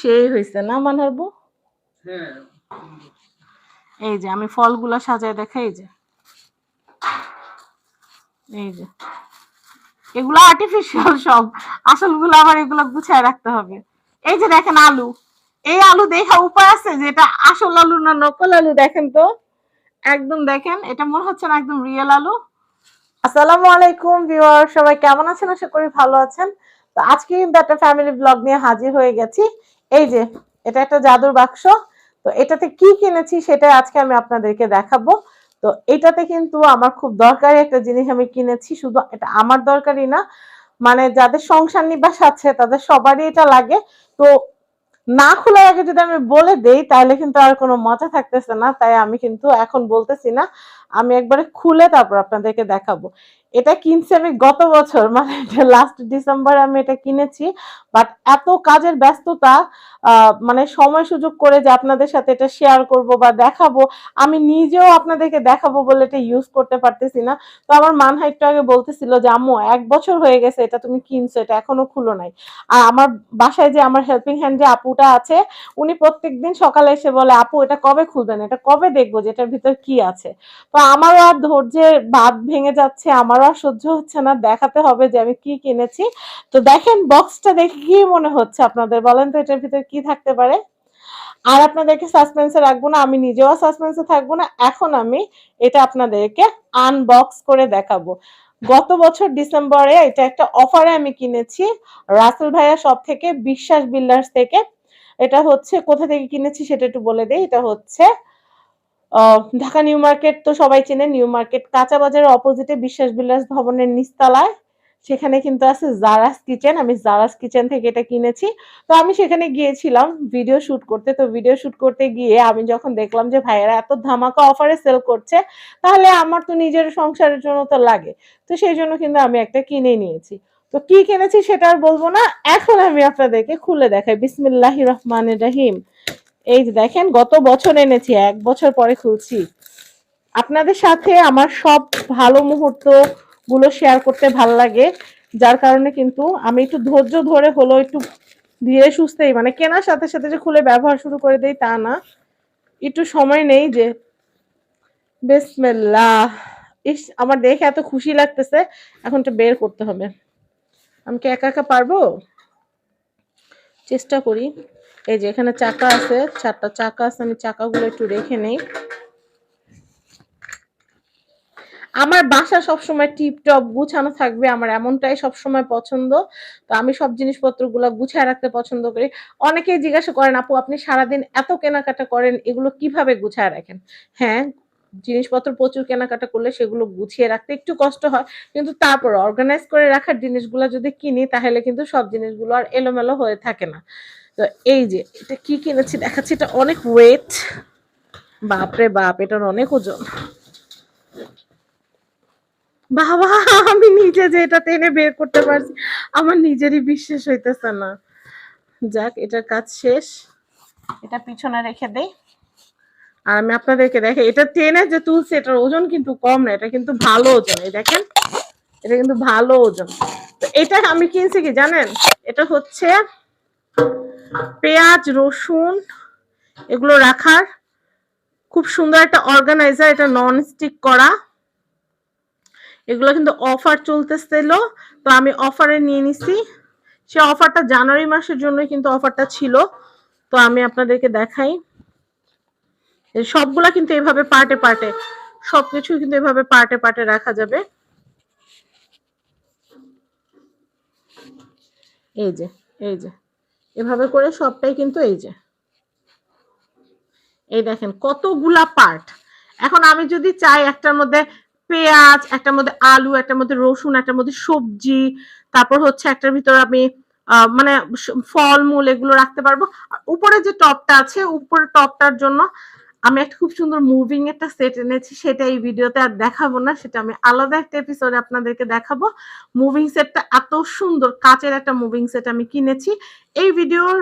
সেই হয়েছে না মানহারবো হ্যাঁ। এই যে আমি ফলগুলা সাজায় দেখাই যে। এই যে। এগুলো আর্টিফিশিয়াল সব। আসলগুলো আবার এগুলো গুছায় রাখতে হবে। এই যে দেখেন আলু। এই আলু দেখা উপায় আছে যে এটা আসল আলু না নকল আলু দেখেন তো? একদম দেখেন এটা মনে হচ্ছে না একদম রিয়েল আলু। আসসালামু আলাইকুম ভিউয়ার সবাই কেমন আছেন? আশা করি ভালো আছেন। তো আজকে কিন্তু একটা ফ্যামিলি ব্লগ নিয়ে হাজির হয়ে গেছি। এই যে, এটা একটা জাদুর বাক্স। তো এটাতে কি কিনেছি সেটা আজকে আমি আপনাদেরকে দেখাবো। তো এটাতে কিন্তু আমার খুব দরকারি একটা জিনিস আমি কিনেছি, শুধু এটা আমার দরকারি না মানে যাদের সংসার নিবাস আছে, তাদের সবারই এটা লাগে। তো না খোলার আগে যদি আমি বলে দেই, তাহলে কিন্তু আর কোনো মজা থাকতেছে না। তাই আমি কিন্তু এখন বলতেছি না, আমি একবারে খুলে তারপর আপনাদেরকে দেখাবো। এটা কিনছি আমি গত বছর মানে লাস্ট ডিসেম্বর আমি এটা কিনেছি। বাট এত কাজের ব্যস্ততা মানে সময় সুযোগ করে যে আপনাদের সাথে এটা শেয়ার করব বা দেখাবো, আমি নিজেও আপনাদেরকে দেখাবো বলে এটা ইউজ করতে পারতেছি না। তো আমার মানহা একটু আগে বলতেছিল যে, আম্মু, এক বছর হয়ে গেছে এটা তুমি কিনছো, এটা এখনও খুলো নাই। আর আমার বাসায় যে আমার হেল্পিং হ্যান্ড যে আপুটা আছে, উনি প্রত্যেকদিন সকালে এসে বলে, আপু, এটা কবে খুলবেন? এটা কবে দেখব যে এটার ভিতর কি আছে? তো আমারও আর ধৈর্যের বাদ ভেঙে যাচ্ছে, আমারও আর সহ্য হচ্ছে না, দেখাতে হবে যে আমি কি কিনেছি। তো দেখেন বক্সটা দেখে কি মনে হচ্ছে আপনাদের? বলেন তো এটার ভিতর কি থাকতে পারে? আর আপনাদেরকে সাসপেন্সে রাখব না, আমি নিজেও সাসপেন্সে থাকব না। এখন আমি এটা আপনাদেরকে আনবক্স করে দেখাবো। গত বছর ডিসেম্বরে এটা একটা অফারে আমি কিনেছি, রাসেল ভাইয়া সব থেকে, বিশ্বাস বিল্ডার্স থেকে। এটা হচ্ছে, কোথা থেকে কিনেছি সেটা একটু বলে দেই। এটা হচ্ছে ঢাকা নিউ মার্কেট তো সবাই চেনে, নিউ মার্কেট কাঁচা বাজারের অপোজিটে বিশ্বাস বিলাস ভবনের নিচতলায়। সেখানে কিন্তু আছে জারাস কিচেন আমি জারাস কিচেন থেকে এটা কিনেছি। তো আমি সেখানে গিয়েছিলাম ভিডিও শুট করতে। তো ভিডিও শুট করতে গিয়ে আমি যখন দেখলাম যে ভাইয়েরা এত ধামাকা অফারে সেল করছে, তাহলে আমার তো নিজের সংসারের জন্য তো লাগে। তো সেই জন্য কিন্তু আমি একটা কিনে নিয়েছি। তো কি কিনেছি সেটা আর বলব না, এখন আমি আপনাদেরকে খুলে দেখাই। বিসমিল্লাহ রহমান রাহিম। এই যে দেখেন, গত বছর এনেছি, এক বছর পরে খুলছি। আপনাদের সাথে আমার সব ভালো মুহূর্তগুলো শেয়ার করতে ভালো লাগে, যার কারণে কিন্তু আমি একটু ধৈর্য ধরে হলো একটু ধীরে সুস্থেই মানে কেনার সাথে সাথে যে খুলে ব্যবহার শুরু করে দেই তা না। একটু সময় নেই যে, বিসমিল্লাহ, ইস, আমার দেখে এত খুশি লাগতেছে, এখন তো বের করতে হবে। আমি কি একা একা পারব? চেষ্টা করি। এই যে এখানে চাকা আছে, চারটা চাকা আছে, আমি চাকাগুলো একটু রেখে নেই। আমার বাসা সবসময় টিপ টপ গুছানো থাকবে, আমার এমনটাই সবসময় পছন্দ। তো আমি সব জিনিসপত্রগুলো গুছায় রাখতে পছন্দ করি। অনেকেই জিজ্ঞাসা করেন, আপু, আপনি সারাদিন এত কেনাকাটা করেন, এগুলো কীভাবে গুছায় রাখেন? হ্যাঁ জিনিসপত্র প্রচুর কেনাকাটা করলে সেগুলো গুছিয়ে রাখতে একটু কষ্ট হয়। কিন্তু তারপর অর্গানাইজ করে রাখার জিনিসগুলো যদি কিনি, তাহলে কিন্তু সব জিনিসগুলো আর এলোমেলো হয়ে থাকে না। তো এই যে, এটা কি কিনেছি দেখাচ্ছি? এটা অনেক ওয়েট বাপরে বাপ এটার অনেক ওজন। বাবা, আমি নিজে যে এটা টেনে বের করতে পারছি, আমার নিজেরই বিশ্বাস হইতেছে না। যাক, এটার কাজ শেষ। এটা পিছনে রেখে দেই। আর আমি আপনাদেরকে দেখে এটা টেনে যে তুলছে, এটার ওজন কিন্তু কম না, এটা কিন্তু ভালো ওজন। এই দেখেন, এটা কিন্তু ভালো ওজন। তো এটা আমি কিনছি কি জানেন? এটা হচ্ছে পেঁয়াজ, রসুন, এগুলো রাখার। খুব সুন্দর একটা অর্গানাইজার এটা নন স্টিক করা। এগুলো কিন্তু অফার চলতেছিল তো আমি অফারে নিয়ে নিছি। সে অফারটা জানুয়ারি মাসের জন্যই কিন্তু অফারটা ছিল। তো আমি আপনাদেরকে দেখাই। সবগুলা কিন্তু এভাবে পার্টে পার্টে সবকিছু কিন্তু এভাবে পার্টে পার্টে রাখা যাবে। এই যে এই যে। এভাবে করে সবটাই কিন্তু এই যে। এই দেখেন কতগুলা পার্ট এখন আমি যদি চাই একটার মধ্যে পেঁয়াজ, একটার মধ্যে আলু, একটার মধ্যে রসুন, একটার মধ্যে সবজি, তারপর হচ্ছে একটার ভিতর আমি মানে ফলমূল এগুলো রাখতে পারব। উপরে যে টপটা আছে, উপরে টপটার জন্য আমি একটা খুব সুন্দর মুভিং একটা সেট এনেছি, সেটা এই ভিডিওতে আর দেখাবো না, সেটা আমি আলাদা একটা এপিসোডে আপনাদেরকে দেখাবো। মুভিং সেটটা এত সুন্দর, কাচের একটা মুভিং সেট আমি কিনেছি। এই ভিডিওর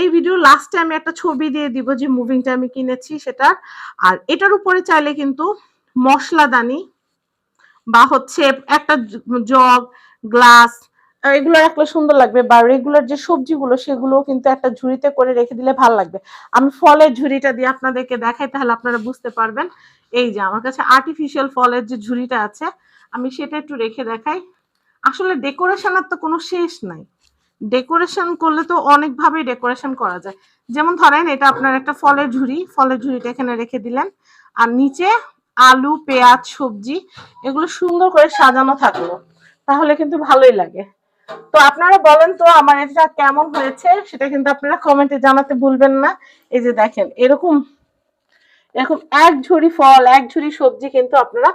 এই ভিডিও লাস্টে আমি একটা ছবি দিয়ে দিব যে মুভিংটা আমি কিনেছি সেটা আর এটার উপরে চাইলে কিন্তু মশলাদানি বা হচ্ছে একটা জগ গ্লাস এগুলো রাখলে সুন্দর লাগবে বা রেগুলার যে সবজিগুলো সেগুলো কিন্তু একটা ঝুড়িতে করে রেখে দিলে ভালো লাগবে। আমি ফলের ঝুড়িটা দিয়ে আপনাদেরকে দেখাই, তাহলে আপনারা বুঝতে পারবেন। এই যে আমার কাছে আর্টিফিশিয়াল ফলের যে ঝুড়িটা আছে, আমি সেটা একটু রেখে দেখাই। আসলে ডেকোরেশনের তো কোনো শেষ নাই। ডেকোরেশন করলে তো অনেকভাবে ডেকোরেশন করা যায়। যেমন ধরেন এটা আপনার একটা ফলের ঝুড়ি, ফলের ঝুড়িটা এখানে রেখে দিলেন। আর নিচে আলু, পেঁয়াজ, সবজি, এগুলো সুন্দর করে সাজানো থাকল। তাহলে কিন্তু ভালোই লাগে। তো আপনারা বলেন তো আমার এটা কেমন হয়েছে, সেটা কিন্তু আপনারা কমেন্টে জানাতে ভুলবেন না। এই যে দেখেন, এরকম এরকম এক ঝুড়ি ফল, এক ঝুড়ি সবজি কিন্তু আপনারা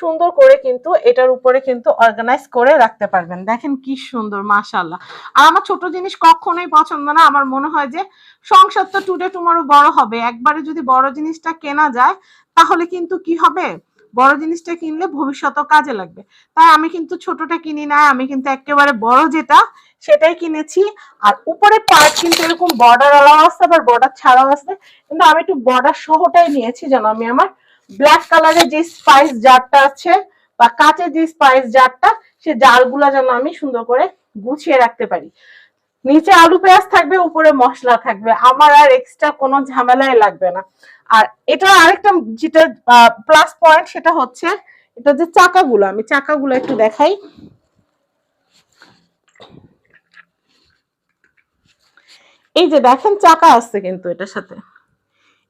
সুন্দর করে কিন্তু এটার উপরে কিন্তু অর্গানাইজ করে রাখতে পারবেন। দেখেন কি সুন্দর মাশাল্লাহ আর আমার ছোট জিনিস কখনোই পছন্দ না। আমার মনে হয় যে সংসার তো টুডে টুমারো বড় হবে। একবারে যদি বড় জিনিসটা কেনা যায়, তাহলে কিন্তু কি হবে? বড় জিনিসটা কিনলে ভবিষ্যতেও কাজে লাগবে। তাই আমি কিন্তু ছোটটা কিনি না, আমি কিন্তু একেবারে বড় যেটা, সেটাই কিনেছি। আর উপরে পার্ট কিন্তু এরকম বর্ডার আলাও আছে, আবার বর্ডার ছাড়াও আসছে কিন্তু আমি একটু বর্ডার সহটাই নিয়েছি যেন আমি আমার ব্ল্যাক কালারের যে স্পাইস জারটা আছে, বা কাঁচের যে স্পাইস জারটা সে জারগুলা যেন আমি সুন্দর করে গুছিয়ে রাখতে পারি। নিচে আলু পেঁয়াজ থাকবে, উপরে মশলা থাকবে। আমার আর এক্সট্রা কোনো ঝামেলাই লাগবে না। আর এটা আরেকটা যেটা প্লাস পয়েন্ট সেটা হচ্ছে, এটা যে চাকাগুলো, আমি চাকাগুলো একটু দেখাই। এই যে দেখেন, চাকা আছে কিন্তু এটার সাথে।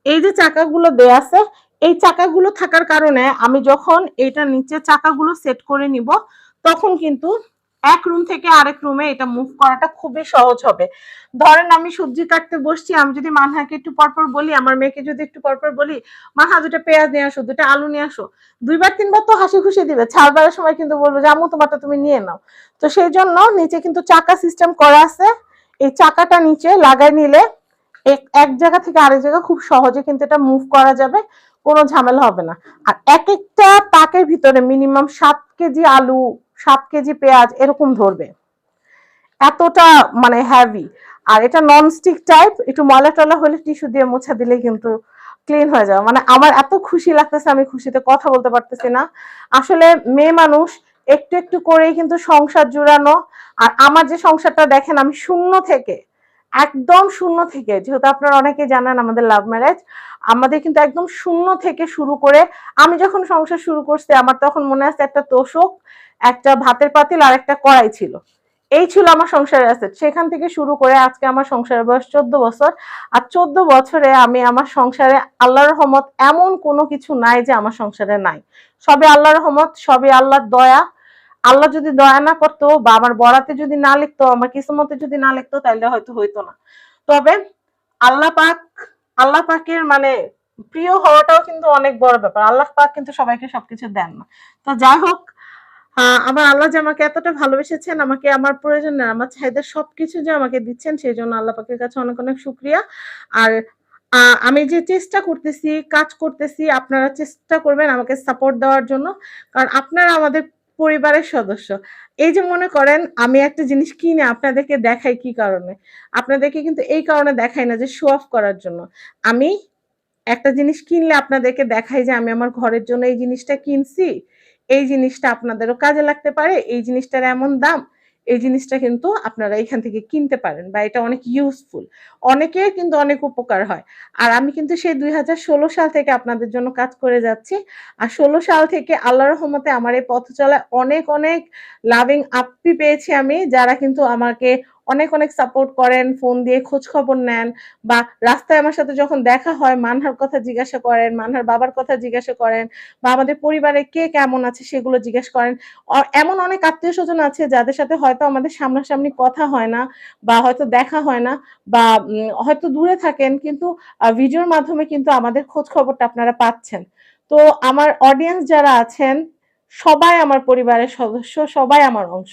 এই যে চাকাগুলো দেয়া আছে, এই চাকাগুলো থাকার কারণে আমি যখন এটা নিচে চাকাগুলো সেট করে নিব, তখন কিন্তু এক রুম থেকে আরেক রুমে এটা মুভ করাটা খুবই সহজ হবে। ধরেন আমি সবজি কাটতে বসছি, আমি যদি মানহাকে একটু পরপর বলি, আমার মেয়েকে যদি একটু পরপর বলি, মানহা দুটো পেঁয়াজ নিয়ে আসো, দুটো আলু নিয়ে আসো, দুইবার তিনবার তো হাসি খুশি দিবে। ছাড়বারের সময় কিন্তু বলব যে আমু তোমারটা তুমি নিয়ে নাও। তো সেই জন্য নিচে কিন্তু চাকা সিস্টেম করা আছে। এই চাকাটা নিচে লাগাই নিলে এক- এক জায়গা থেকে আরেক জায়গা খুব সহজে কিন্তু এটা মুভ করা যাবে, কোনো ঝামেলা হবে না। আর এক একটা তাকের ভিতরে মিনিমাম সাত কেজি আলু সাত কেজি পেঁয়াজ এরকম ধরবে। এতটা মানে হ্যাভি আর এটা নন স্টিক টাইপ একটু ময়লা টলা হলে টিস্যু দিয়ে মোছা দিলে কিন্তু ক্লিন হয়ে যাবে। মানে আমার এত খুশি লাগতেছে, আমি খুশিতে কথা বলতে পারতেছি না। আসলে মেয়ে মানুষ, একটু একটু করেই কিন্তু সংসার জুড়ানো। আর আমার যে সংসারটা দেখেন, আমি শূন্য থেকে, একদম শূন্য থেকে, যেহেতু আপনারা অনেকে জানেন আমাদের লাভ ম্যারেজ আমাদের কিন্তু একদম শূন্য থেকে শুরু করে, আমি যখন সংসার শুরু করছি, আমার তখন মনে আছে একটা তোষক একটা ভাতের পাতিল আর একটা কড়াই ছিল। এই ছিল আমার সংসারের অ্যাসেট সেখান থেকে শুরু করে আজকে আমার সংসারের বয়স চোদ্দ বছর। আর চোদ্দ বছরে আমি আমার সংসারে আল্লাহর রহমত এমন কোনো কিছু নাই যে আমার সংসারে নাই। সবে আল্লাহর রহমত, সবে আল্লাহর দয়া। আল্লাহ যদি দয়া না করতো বা আমার বরাতে যদি না লিখতো, আমার কিসমতে যদি না লিখতো তাহলে হয়তো হইতো না। তবে আল্লাহ পাক, আল্লাহ পাকের মানে প্রিয় হওয়াটাও কিন্তু অনেক বড় ব্যাপার। আল্লাহ পাক কিন্তু সবাইকে সবকিছু দেন না। তো যাই হোক আমার আল্লাহ যে আমাকে এতটা ভালোবেসেছেন, আমাকে আমার প্রয়োজন আমার চাহিদা সবকিছু যে আমাকে দিচ্ছেন, সেই জন্য আল্লাহ পাকের কাছে অনেক অনেক শুক্রিয়া। আর আমি যে চেষ্টা করতেছি, কাজ করতেছি, আপনারা চেষ্টা করবেন আমাকে সাপোর্ট দেওয়ার জন্য, কারণ আপনারা আমাদের পরিবারের সদস্য। এই যে মনে করেন, আমি একটা জিনিস কিনে আপনাদেরকে দেখাই কি কারণে? আপনাদেরকে কিন্তু এই কারণে দেখাই না যে শো অফ করার জন্য। আমি একটা জিনিস কিনলে আপনাদেরকে দেখাই যে আমি আমার ঘরের জন্য এই জিনিসটা কিনছি। এই জিনিসটা আপনাদেরও কাজে লাগতে পারে, এই জিনিসটার এমন দাম, এই জিনিসটা কিন্তু আপনারা এখান থেকে কিনতে পারেন বা এটা অনেক ইউজফুল অনেকের কিন্তু অনেক উপকার হয়। আর আমি কিন্তু সেই দুই ষোলো সাল থেকে আপনাদের জন্য কাজ করে যাচ্ছি। আর ষোলো সাল থেকে আল্লাহ রহমতে আমার এই পথ চলায় অনেক অনেক লাভিং আপি পেয়েছি আমি, যারা কিন্তু আমাকে অনেক অনেক সাপোর্ট করেন ফোন দিয়ে খোঁজ খবর নেন বা রাস্তায় আমার সাথে যখন দেখা হয়, মানহার কথা জিজ্ঞাসা করেন, মানহার বাবার কথা জিজ্ঞাসা করেন বা আমাদের পরিবারে কে কেমন আছে সেগুলো জিজ্ঞেস করেন। এমন অনেক আত্মীয় স্বজন আছে যাদের সাথে হয়তো আমাদের সামনাসামনি কথা হয় না বা হয়তো দেখা হয় না বা হয়তো দূরে থাকেন কিন্তু ভিডিওর মাধ্যমে কিন্তু আমাদের খোঁজ খবরটা আপনারা পাচ্ছেন। তো আমার অডিয়েন্স যারা আছেন সবাই আমার পরিবারের সদস্য, সবাই আমার অংশ।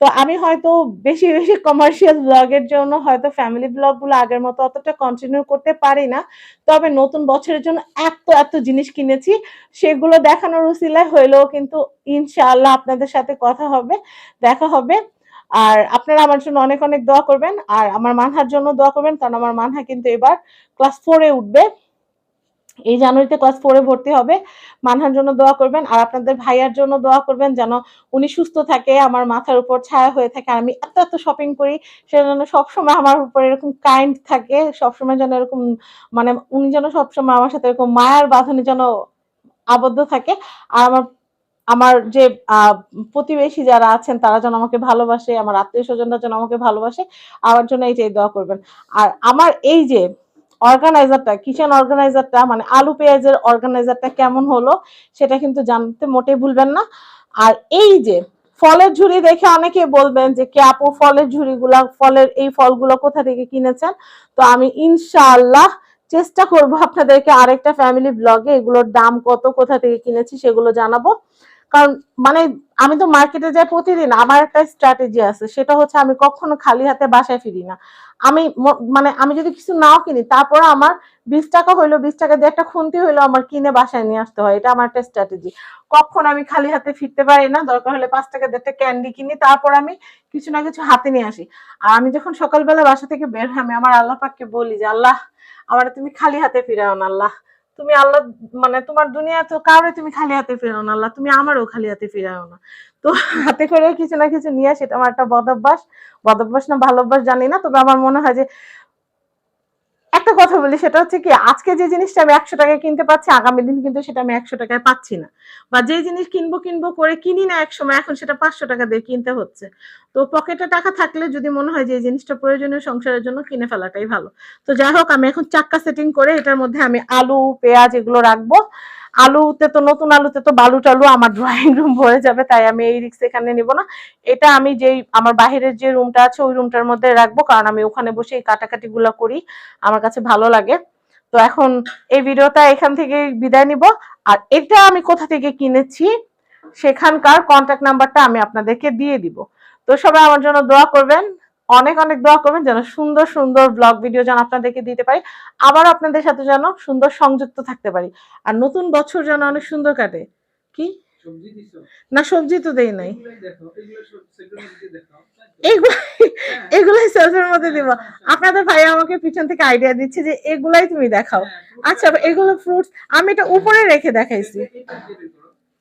তো আমি হয়তো বেশি বেশি কমার্শিয়াল ব্লগের জন্য হয়তো ফ্যামিলি ব্লগগুলো আগের মতো অতটা কন্টিনিউ করতে পারি না। তবে নতুন বছরের জন্য এত এত জিনিস কিনেছি, সেগুলো দেখানোর উসিলায় হইলেও কিন্তু ইনশাআল্লাহ আপনাদের সাথে কথা হবে, দেখা হবে। আর আপনারা আমার জন্য অনেক অনেক দোয়া করবেন। আর আমার মানহার জন্য দোয়া করবেন, কারণ আমার মানহা কিন্তু এবার ক্লাস ফোরে উঠবে। এই জানুয়ারিতে ক্লাস ফোরে ভর্তি হবে। মানহার জন্য দোয়া করবেন আর আপনাদের ভাইয়ার জন্য দোয়া করবেন যেন উনি সুস্থ থাকে, আমার মাথার উপর ছায়া হয়ে থাকে। আর আমি এত এত শপিং করি সে যেন সবসময় আমার উপর এরকম কাইন্ড থাকে, সবসময় যেন এরকম মানে উনি যেন সবসময় আমার সাথে এরকম মায়ার বাঁধনে যেন আবদ্ধ থাকে। আর আমার আমার যে প্রতিবেশী যারা আছেন, তারা যেন আমাকে ভালোবাসে, আমার আত্মীয় স্বজনরা যেন আমাকে ভালোবাসে, আমার জন্য এইটাই দোয়া করবেন। আর আমার এই যে অর্গানাইজারটা কিচেন অর্গানাইজারটা মানে আলু পেঁয়াজের অর্গানাইজারটা কেমন হলো, সেটা কিন্তু জানতে মোটেই ভুলবেন না। আর এই যে ফলের ঝুড়ি দেখে অনেকে বলবেন যে, কে আপু ফলের ঝুড়িগুলা, ফলের এই ফলগুলো কোথা থেকে কিনেছেন? তো আমি ইনশাআল্লাহ চেষ্টা করব আপনাদেরকে আরেকটা ফ্যামিলি ব্লগে এগুলোর দাম কত, কোথা থেকে কিনেছি সেগুলো জানাব। কারণ মানে আমি তো মার্কেটে যাই প্রতিদিন, আমার একটা স্ট্র্যাটেজি আছে, সেটা হচ্ছে আমি কখনো খালি হাতে বাসায় ফিরি না। আমি মানে আমি যদি কিছু নাও কিনি, তারপর আমার বিশ টাকা হইল, বিশ টাকা দিয়ে একটা খুন্তি হইল আমার কিনে বাসায় নিয়ে আসতে হয়, এটা আমার একটা স্ট্র্যাটেজি কখন আমি খালি হাতে ফিরতে পারি না, দরকার হলে পাঁচ টাকা দিয়ে একটা ক্যান্ডি কিনি, তারপর আমি কিছু না কিছু হাতে নিয়ে আসি। আর আমি যখন সকালবেলা বাসা থেকে বের হই, আমি আমার আল্লাহ পাককে বলি যে, আল্লাহ, আমার তুমি খালি হাতে ফিরাও না, আল্লাহ। তুমি আল্লাহ মানে তোমার দুনিয়া তো কাউরে তুমি খালি হাতে ফেরো না, আল্লাহ, তুমি আমারও খালি হাতে ফিরাও না। তো হাতে করে কিছু না কিছু নিয়ে সেটা আমার একটা বদ অভ্যাস। বদ অভ্যাস না, ভালো অভ্যাস জানি না, তবে আমার মনে হয় যে কথা বলি সেটা হচ্ছে কি, আজকে যে জিনিসটা আমি একশো টাকায় কিনতে পারছি আগামী দিন কিন্তু সেটা আমি একশো টাকায় পাচ্ছি না। বা যে জিনিস কিনবো কিনবো করে কিনি না এক সময় এখন সেটা পাঁচশো টাকা দিয়ে কিনতে হচ্ছে। তো পকেটে টাকা থাকলে যদি মনে হয় যে এই জিনিসটা প্রয়োজনীয় সংসারের জন্য কিনে ফেলাটাই ভালো। তো যাই হোক, আমি এখন চাক্কা সেটিং করে এটার মধ্যে আমি আলু, পেঁয়াজ এগুলো রাখব। আলুতে তো, নতুন আলুতে তো বালু টালু আমার ড্রয়িং রুম ভরে যাবে, তাই আমি এই রিক্স এখানে নিব না। এটা আমি যেই, আমার বাহিরের যে রুমটা আছে, ওই রুমটার মধ্যে রাখব, কারণ আমি ওখানে বসে এই কাটাকাটি গুলো করি, আমার কাছে ভালো লাগে। তো এখন এই ভিডিওটা এখান থেকে বিদায় নিব। আর এটা আমি কোথা থেকে কিনেছি, সেখানকার কন্ট্যাক্ট নাম্বারটা আমি আপনাদেরকে দিয়ে দিব। তো সবাই আমার জন্য দোয়া করবেন। অনেক অনেক দোয়া করবেন যেন সুন্দর সুন্দর ব্লগ ভিডিও যেন আপনাদেরকে দিতে পারি। আবার আপনাদের সাথে যেন সুন্দর সংযুক্ত থাকতে পারি। আর নতুন বছর যেন অনেক সুন্দর কাটে। কি? না সবজি তো দেই নাই। এগুলাই সেলফের মধ্যে দিব। আপনাদের ভাই আমাকে পিছন থেকে আইডিয়া দিচ্ছে যে এগুলাই তুমি দেখাও। আচ্ছা এগুলো ফ্রুটস আমি এটা উপরে রেখে দেখাইছি।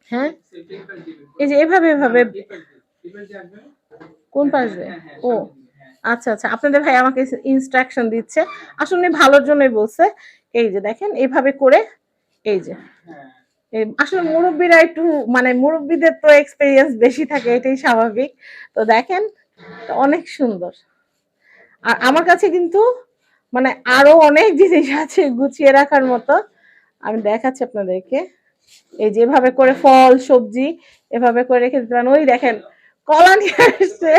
হ্যাঁ? এই যে এভাবে এভাবে। কোন পাশ দিয়ে? ও। আচ্ছা আচ্ছা। আপনাদের ভাই আমাকে ইনস্ট্রাকশন দিচ্ছে। আসলে ভালোর জন্যই বলছে। এই যে দেখেন এইভাবে করে, এই যে। আসলে মুরব্বীরা একটু মানে মুরব্বীদের তো এক্সপিরিয়েন্স বেশি থাকে, এটাই স্বাভাবিক। তো দেখেন অনেক সুন্দর। আর আমার কাছে কিন্তু মানে আরও অনেক জিনিস আছে গুছিয়ে রাখার মতো। আমি দেখাচ্ছি আপনাদেরকে। এই যে এভাবে করে ফল, সবজি, এভাবে করে রেখে দিতে পারেন। ওই দেখেন, কলা নিয়ে আসছে।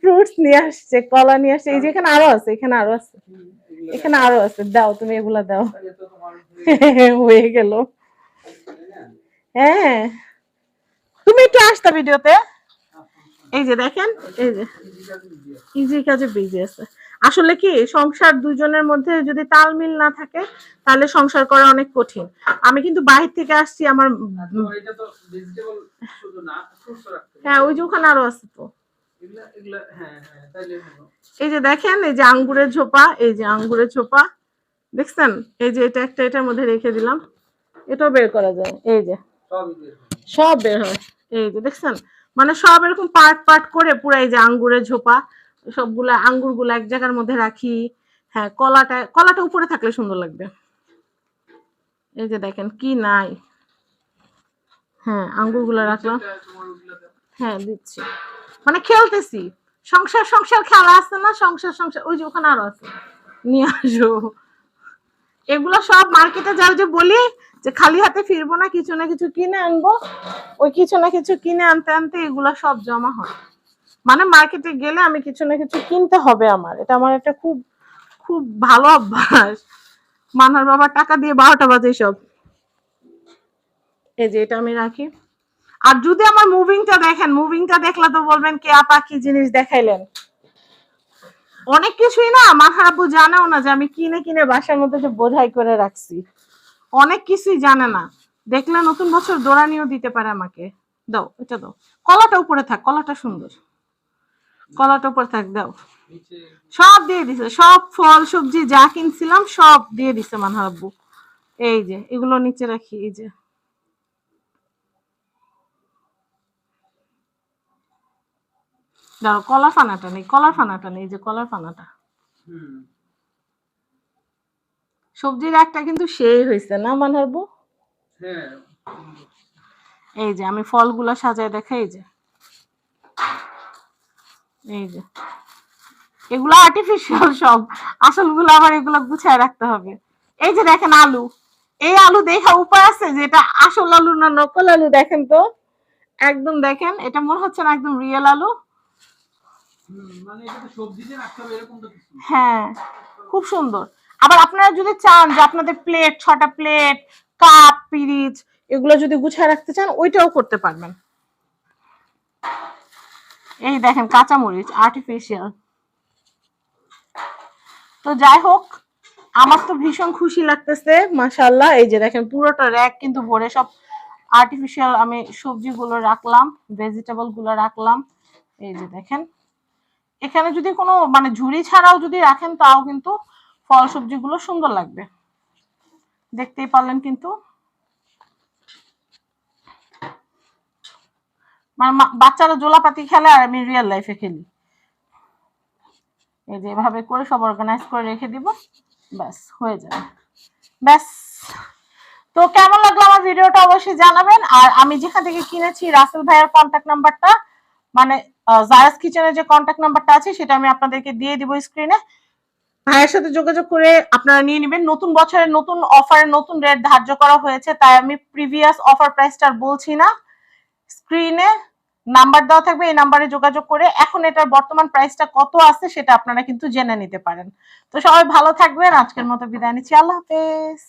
ফ্রুটস নিয়ে আসছে কলা নিয়ে আসছে এই যে এখানে আরও আছে এখানে আরও আছে। এখানে আরও আছে দাও তুমি এগুলা দাও। হয়ে গেল। হ্যাঁ। তুমি একটু আসতা ভিডিওতে। এই যে দেখেন এই যে। ইজি কাজে বিজি আছে। আসলে কি সংসার দুজনের মধ্যে যদি তালমিল না থাকে তাহলে সংসার করা অনেক কঠিন। আমি কিন্তু বাহির থেকে আসছি আমার হবে। হ্যাঁ ওই যে ওখানে আরও আছে তো। হ্যাঁ হ্যাঁ এই যে দেখেন এই যে আঙ্গুরের ঝোপা এই যে আঙ্গুরের ঝোপা দেখছেন? এই যে এটা একটা এটার মধ্যে রেখে দিলাম। এটাও বের করা যায় এই যে। সব বের হয় এই যে দেখছেন? মানে সব এরকম পার্ট পার্ট করে পুরো এই যে আঙ্গুরের ঝোপা সবগুলা আঙ্গুরগুলা এক জায়গার মধ্যে রাখি হ্যাঁ কলাটা কলাটা উপরে থাকলে সুন্দর লাগবে। এই যে দেখেন কি নাই। হ্যাঁ আঙ্গুরগুলা রাখলাম। হ্যাঁ দিচ্ছি। মানে খেলতেছি। সংসার সংসার খেলা আছে না? সংসার সংসার, ওই যে ওখানে আরও আছে। নিয়ে আসো। এগুলো সব মার্কেটে যাও যে বলি যে খালি হাতে ফিরবো না, কিছু না কিছু কিনে আনব। ওই কিছু না কিছু কিনে আনতে আনতে এগুলো সব জমা হয়। মানে মার্কেটে গেলে আমি কিছু না কিছু কিনতে হবে আমার। এটা আমার একটা খুব খুব ভালো অভ্যাস। মানার বাবা টাকা দিয়ে বারোটা বাজে সব। এই যে এটা আমি রাখি। আর যদি আমার মুভিংটা দেখেন মুভিংটা দেখলে তো বলবেন কে আপা কি জিনিস দেখাইলেন? অনেক কিছুই না মাথার আব্বু জানেও না যে আমি কিনে কিনে বাসার মধ্যে যে বোঝাই করে রাখছি। অনেক কিছুই জানে না। দেখলে নতুন বছর দৌড়ানিও দিতে পারে আমাকে। দাও এটা দাও। কলাটা উপরে থাক কলাটা সুন্দর। কলাটা উপরে থাক দাও। সব দিয়ে দিছে সব ফল সবজি যা কিনছিলাম সব দিয়ে দিছে মানহার আব্বু এই যে এগুলো নিচে রাখি এই যে। দাঁড়াও কলার ফানাটা নেই কলার ফানাটা নেই যে কলার ফানাটা। সবজির একটা কিন্তু সেই হয়েছে না মানহারবো? হ্যাঁ। এই যে আমি ফলগুলা সাজায় দেখাই এই যে। এই যে। এগুলো আর্টিফিশিয়াল সব আসলগুলো আবার এগুলো গুছায় রাখতে হবে। এই যে দেখেন আলু এই আলু দেখা উপায় আছে যে এটা আসল আলু না নকল আলু দেখেন তো? একদম দেখেন এটা মনে হচ্ছে না একদম রিয়েল আলু? হ্যাঁ খুব সুন্দর। আবার আপনারা যদি চান যে আপনাদের প্লেট ছটা প্লেট কাপ পিরিচ, এগুলো যদি গুছায় রাখতে চান, ওইটাও করতে পারবেন। এই দেখেন, কাঁচামরিচ আর্টিফিশিয়াল তো যাই হোক, আমার তো ভীষণ খুশি লাগতেছে মাশাল্লাহ এই যে দেখেন, পুরোটা র্যাক কিন্তু ভরে সব আর্টিফিশিয়াল আমি সবজিগুলো রাখলাম ভেজিটেবলগুলো রাখলাম। এই যে দেখেন এখানে যদি কোনো মানে ঝুড়ি ছাড়াও যদি রাখেন, তাও কিন্তু ফল সবজিগুলো সুন্দর লাগবে। দেখতেই পারলেন কিন্তু। মানে বাচ্চারা জোলাপাতি খেলে আর আমি রিয়েল লাইফে খেলি। এই যে এভাবে করে সব অর্গানাইজ করে রেখে দিব, ব্যাস, হয়ে যাবে। ব্যাস। তো কেমন লাগল আমার ভিডিওটা অবশ্যই জানাবেন। আর আমি যেখান থেকে কিনেছি, রাসেল ভাইয়ের কন্ট্যাক্ট নাম্বারটা মানে জায়াস কিচেনের যে কন্ট্যাক্ট নাম্বারটা আছে, সেটা আমি আপনাদেরকে দিয়ে দিব স্ক্রিনে ভাইয়ের সাথে যোগাযোগ করে আপনারা নিয়ে নেবেন। নতুন বছরের নতুন অফার নতুন রেট ধার্য করা হয়েছে, তাই আমি প্রিভিয়াস অফার প্রাইসটা বলছি না। স্ক্রিনে নাম্বার দেওয়া থাকবে, এই নাম্বারে যোগাযোগ করে এখন এটার বর্তমান প্রাইসটা কত আছে, সেটা আপনারা কিন্তু জেনে নিতে পারেন। তো সবাই ভালো থাকবেন, আজকের মতো বিদায় নিচ্ছি। আল্লাহ হাফেজ।